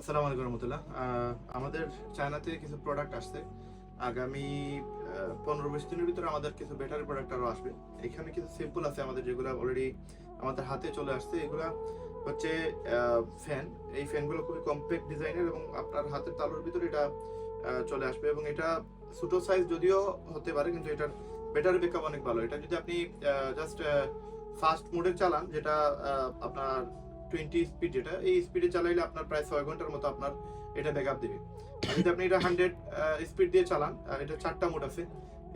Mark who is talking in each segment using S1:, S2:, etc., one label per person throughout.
S1: আসসালামু আলাইকুম রহমতুল্লাহ। আমাদের চায়নাতে কিছু প্রোডাক্ট আসছে। আগামী পনেরো বিশ দিনের ভিতরে আমাদের কিছু ব্যাটারি প্রোডাক্ট আরও আসবে। এখানে কিছু সিম্পল আছে আমাদের, যেগুলো অলরেডি আমাদের হাতে চলে আসছে। এগুলা হচ্ছে ফ্যান এই ফ্যানগুলো খুবই কম্প্যাক্ট ডিজাইনের এবং আপনার হাতের তালুর ভিতরে এটা চলে আসবে এবং এটা ছোটো সাইজ যদিও হতে পারে, কিন্তু এটার ব্যাটারি ব্যাকআপ অনেক ভালো। এটা যদি আপনি জাস্ট ফাস্ট মোডে চালান, যেটা আপনার টোয়েন্টি স্পিড যেটা, এই স্পিডে চালাইলে আপনার প্রায় ছয় ঘণ্টার মতো আপনার এটা ব্যাকআপ দেবে। যদি আপনি এটা হান্ড্রেড স্পিড দিয়ে চালান এটা চারটা মোড আছে,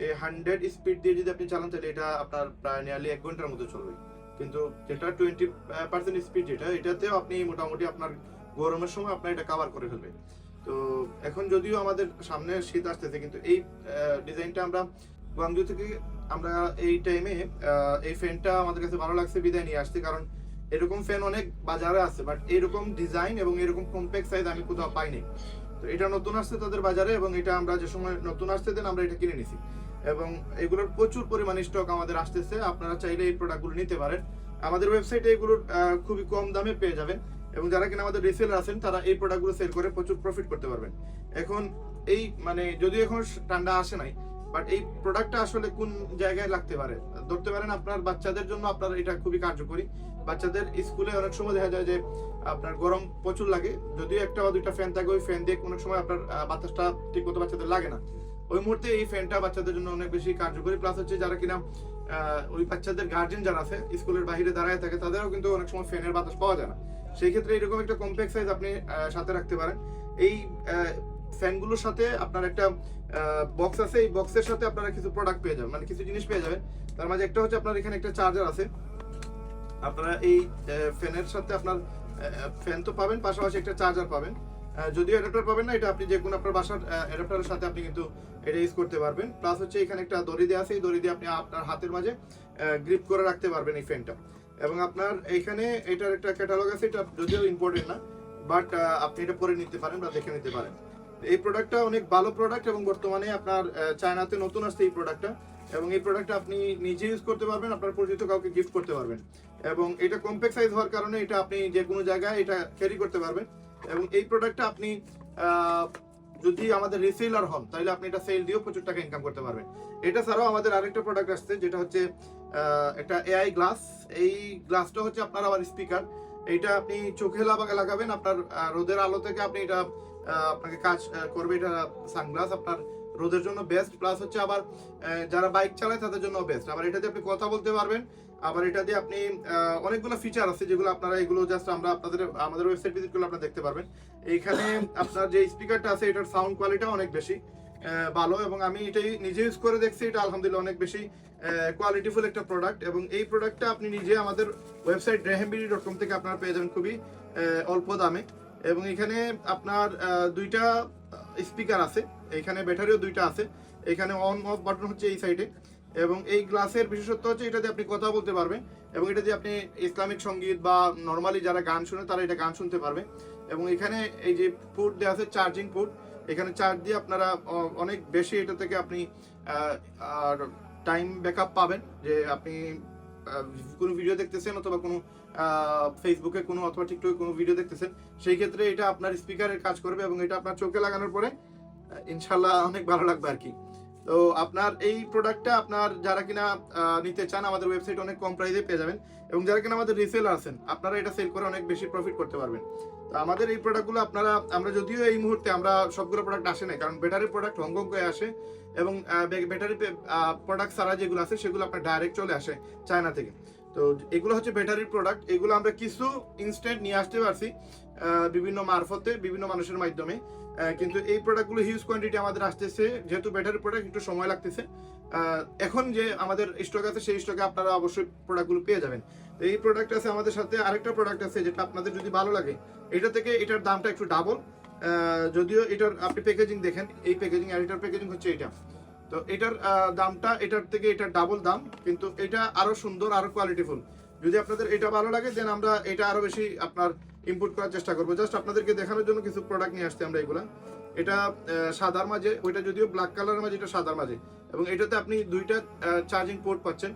S1: এই হান্ড্রেড স্পিড দিয়ে যদি আপনি চালান, তাহলে এটা আপনার প্রায় নিয়ারলি এক ঘণ্টার মতো চলবে। কিন্তু যেটা টোয়েন্টি পার্সেন্ট স্পিড যেটা, এটাতেও আপনি মোটামুটি আপনার গরমের সময় আপনার এটা কাভার করে ফেলবে। তো এখন যদিও আমাদের সামনে শীত আসতেছে, কিন্তু এই ডিজাইনটা আমরা গুয়াংজু থেকে আমরা এই টাইমে এই ফ্যানটা আমাদের কাছে ভালো লাগছে, বিদায় নিয়ে আসছি। কারণ এরকম ফ্যান অনেক বাজারে আছে বাট এরকম ডিজাইন এবং এরকম কম্প্যাক্ট সাইজ আমি কোথাও পাইনি। তো এটা নতুন আসছে তাদের বাজারে এবং এটা আমরা যে সময় নতুন আসতে দেন আমরা এটা কিনে নিছি। এবং এগুলোর প্রচুর পরিমাণে স্টক আমাদের আসতেছে, আপনারা চাইলে এই প্রোডাক্টগুলো নিতে পারেন। আমাদের ওয়েবসাইটে এগুলোর খুবই কম দামে পেয়ে যাবেন এবং যারা কিনা আমাদের রিসেলার আছেন, তারা এই প্রোডাক্টগুলো সেল করে প্রচুর প্রফিট করতে পারবেন। এখন এই মানে যদিও এখন ঠান্ডা আসে নাই বাট এই প্রোডাক্টটা আসলে কোন জায়গায় লাগতে পারে? ধরতে পারেন আপনার বাচ্চাদের জন্য আপনার এটা খুবই কার্যকরী। বাচ্চাদের স্কুলে অনেক সময় দেখা যায় যে, আপনার গরম প্রচুর লাগে। যদিও একটা বা দুইটা ফ্যান থাকে, ওই ফ্যান দিয়ে অনেক সময় আপনার বাতাসটা ঠিক মতো বাচ্চাদের লাগে না। ওই মুহূর্তে এই ফ্যানটা বাচ্চাদের জন্য অনেক বেশি কার্যকরী। প্লাস হচ্ছে যারা কিনা ওই বাচ্চাদের গার্জেন যারা আছে, স্কুলের বাইরে দাঁড়ায় থাকে, তাদেরও কিন্তু অনেক সময় ফ্যানের বাতাস পাওয়া যায় না। সেই ক্ষেত্রে এরকম একটা কম্প্যাক্ট সাইজ আপনি সাথে রাখতে পারেন। এই ফ্যানগুলোর সাথে আপনার একটা বক্স আছে, এই বক্সের সাথে আপনারা কিছু প্রোডাক্ট পেয়ে যাবেন মানে কিছু জিনিস পেয়ে যাবেন। তার মাঝে একটা হচ্ছে আপনার এখানে একটা চার্জার আছে। আপনারা এই ফ্যানের সাথে আপনার ফ্যান তো পাবেন, পাশাপাশি একটা চার্জার পাবেন। যদিও অ্যাডাপ্টার পাবেন না, এটা আপনি যে কোনো আপনার বাসার অ্যাডাপ্টারের সাথে আপনি কিন্তু এটা ইউজ করতে পারবেন। প্লাস হচ্ছে এখানে একটা দড়ি দেওয়া আছে, এই দড়ি দিয়ে আপনি আপনার হাতের মাঝে গ্রিপ করে রাখতে পারবেন এই ফ্যানটা। এবং আপনার এখানে এটার একটা ক্যাটালগ আছে, এটা যদিও ইম্পর্টেন্ট না বাট আপনি এটা পরে নিতে পারেন বা দেখে নিতে পারেন। এই প্রোডাক্টটা অনেক ভালো প্রোডাক্ট এবং বর্তমানে আপনার চায়নাতে নতুন আসছে এই প্রোডাক্টটা এবং এই প্রোডাক্টটা আপনি নিজে ইউজ করতে পারবেন, আপনার পরিচিত কাউকে গিফট করতে পারবেন এবং এটা কম্প্যাক্ট সাইজ হওয়ার কারণে এটা আপনি যে কোনো জায়গায় এটা ক্যারি করতে পারবেন এবং এই প্রোডাক্টটা আপনি যদি আমাদের রিসেলার হন, তাহলে আপনি এটা সেল দিয়েও প্রচুর টাকা ইনকাম করতে পারবেন। এটা ছাড়াও আমাদের আরেকটা প্রোডাক্ট আসছে, যেটা হচ্ছে একটা এআই গ্লাস এই গ্লাসটা হচ্ছে আপনার আবার স্পিকার এইটা আপনি চোখে লাগা- লাগাবেন, আপনার রোদের আলো থেকে আপনি এটা আপনাকে কাজ করবে এটা সানগ্লাস আপনার রোদের জন্য বেস্ট প্লাস হচ্ছে আবার যারা বাইক চালায় তাদের জন্য বেস্ট আবার এটা দিয়ে আপনি কথা বলতে পারবেন, আবার এটা দিয়ে আপনি অনেকগুলো ফিচার আছে যেগুলো আপনারা এগুলো জাস্ট আমরা আপনাদের, আমাদের ওয়েবসাইট ভিজিট করলে আপনারা দেখতে পারবেন। এইখানে আপনার যে স্পিকারটা আছে, এটার সাউন্ড কোয়ালিটি অনেক বেশি ভালো এবং আমি এটাই নিজে ইউজ করে দেখছি, এটা আলহামদুলিল্লাহ অনেক বেশি কোয়ালিটিফুল একটা প্রোডাক্ট এবং এই প্রোডাক্টটা আপনি নিজে আমাদের ওয়েবসাইট রেহেমবিডি ডট কম থেকে আপনারা পেয়ে যাবেন খুবই অল্প দামে। এবং এখানে আপনার দুইটা স্পিকার আছে। এখানে ব্যাটারিও দুইটা আছে। এখানে অন অফ বাটন হচ্ছে এই সাইডে এবং এই গ্লাসের বিশেষত্ব হচ্ছে এটা দিয়ে আপনি কথা বলতে পারবেন এবং এটা দিয়ে আপনি ইসলামিক সংগীত বা নর্মালি যারা গান শুনে তারা এটা গান শুনতে পারবে। এবং এখানে এই যে পুট দেওয়া আছে চার্জিং পুট এখানে চার্জ দিয়ে আপনারা অনেক বেশি এটা থেকে আপনি টাইম ব্যাকআপ পাবেন যে আপনি কোনো ভিডিও দেখতেছেন অথবা কোনো ফেসবুকে কোনো অথবা টিকটকে কোনো ভিডিও দেখতেছেন, সেই ক্ষেত্রে এটা আপনার স্পিকারের কাজ করবে এবং এটা আপনার চোখে লাগানোর পরে ইনশাল্লাহ অনেক ভালো লাগবে আর কি তো আপনার এই প্রোডাক্টটা আপনার যারা কিনা নিতে চান, আমাদের ওয়েবসাইট অনেক কম প্রাইসে পেয়ে যাবেন এবং যারা কিনা আমাদের রিসেল আছেন, আপনারা এটা সেল করে অনেক বেশি প্রফিট করতে পারবেন। তো আমাদের এই প্রোডাক্টগুলো আপনারা, আমরা যদিও এই মুহূর্তে আমরা সবগুলো প্রোডাক্ট আসে না কারণ ব্যাটারি প্রোডাক্ট হংকং করে আসে এবং ব্যাটারি প্রোডাক্ট সারা যেগুলো আছে সেগুলো আপনার ডাইরেক্ট চলে আসে চায়না থেকে। তো এগুলো হচ্ছে ব্যাটারির প্রোডাক্ট এগুলো আমরা কিছু ইনস্ট্যান্ট নিয়ে আসতে পারছি বিভিন্ন মারফতে, বিভিন্ন মানুষের মাধ্যমে। কিন্তু এই প্রোডাক্টগুলো হিউজ কোয়ান্টিটি আমাদের আসতেছে। যেহেতু ব্যাটারি প্রোডাক্ট একটু সময় লাগতেছে। এখন যে আমাদের স্টক আছে, সেই স্টকে আপনারা অবশ্যই প্রোডাক্টগুলো পেয়ে যাবেন। তো এই প্রোডাক্ট আছে আমাদের সাথে। আরেকটা প্রোডাক্ট আছে যেটা আপনাদের যদি ভালো লাগে, এটা থেকে এটার দামটা একটু ডাবল যদিও এটার আপনি প্যাকেজিং দেখেন, এই প্যাকেজিং আর এটার প্যাকেজিং হচ্ছে এটা। তো এটার দামটা এটার থেকে এটার ডাবল দাম, কিন্তু এটা আরও সুন্দর, আরও কোয়ালিটিফুল যদি আপনাদের এটা ভালো লাগে দেন আমরা এটা আরও বেশি আপনার ইনপুট করার চেষ্টা করব। জাস্ট আপনাদেরকে দেখানোর জন্য কিছু প্রোডাক্ট নিয়ে আসতে আমরা এগুলা। এটা সাদার মাঝে, ওইটা যদিও ব্ল্যাক কালারের মাঝে, এটা সাদার মাঝে। এবং এটাতে আপনি দুইটা চার্জিং পোর্ট পাচ্ছেন।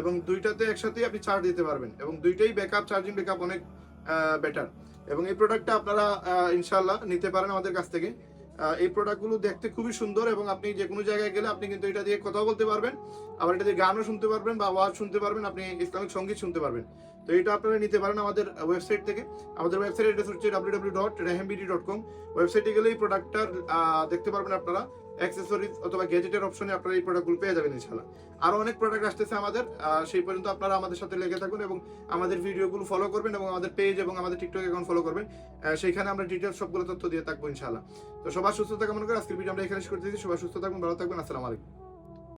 S1: এবং দুইটাতে একসাথে আপনি চার্জ দিতে পারবেন। এবং দুইটাই ব্যাকআপ চার্জিং ব্যাকআপ অনেক বেটার এবং এই প্রোডাক্টটা আপনারা ইনশাল্লাহ নিতে পারেন আমাদের কাছ থেকে। এই প্রোডাক্টগুলো দেখতে খুবই সুন্দর এবং আপনি যে কোনো জায়গায় গেলে আপনি কিন্তু এটা দিয়ে কথা বলতে পারবেন, আবার এটা দিয়ে গানও শুনতে পারবেন বা ওয়াজ শুনতে পারবেন, আপনি ইসলামিক সংগীত শুনতে পারবেন। তো এটা আপনারা নিতে পারেন আমাদের ওয়েবসাইট থেকে। আমাদের ওয়েবসাইট অ্যাড্রেস হচ্ছে ডাব্লিউ ডাব্লিউ ডট রেহেমবিডি ডট কম ওয়েবসাইটে গেলে এই প্রোডাক্টটার দেখতে পারবেন আপনারা। অ্যাক্সেসরিজ অথবা গ্যাজেটের অপশনে আপনারা এই প্রোডাক্টগুলো পেয়ে যাবেন ইনশাল্লাহ আরও অনেক প্রোডাক্ট আসতেছে আমাদের সেই পর্যন্ত আপনারা আমাদের সাথে লেগে থাকুন এবং আমাদের ভিডিওগুলো ফলো করবেন এবং আমাদের পেজ এবং আমাদের টিকটক অ্যাকাউন্ট ফলো করবেন। সেইখানে আমরা ডিটেলস সবগুলো তথ্য দিয়ে থাকব ইনশাল্লাহ তো সবার সুস্থতা কামনা করে আজকের ভিডিও আমরা এখানে শেষ করতেছি। সবাই সুস্থ থাকবেন ভালো থাকবেন আসসালামু আলাইকুম।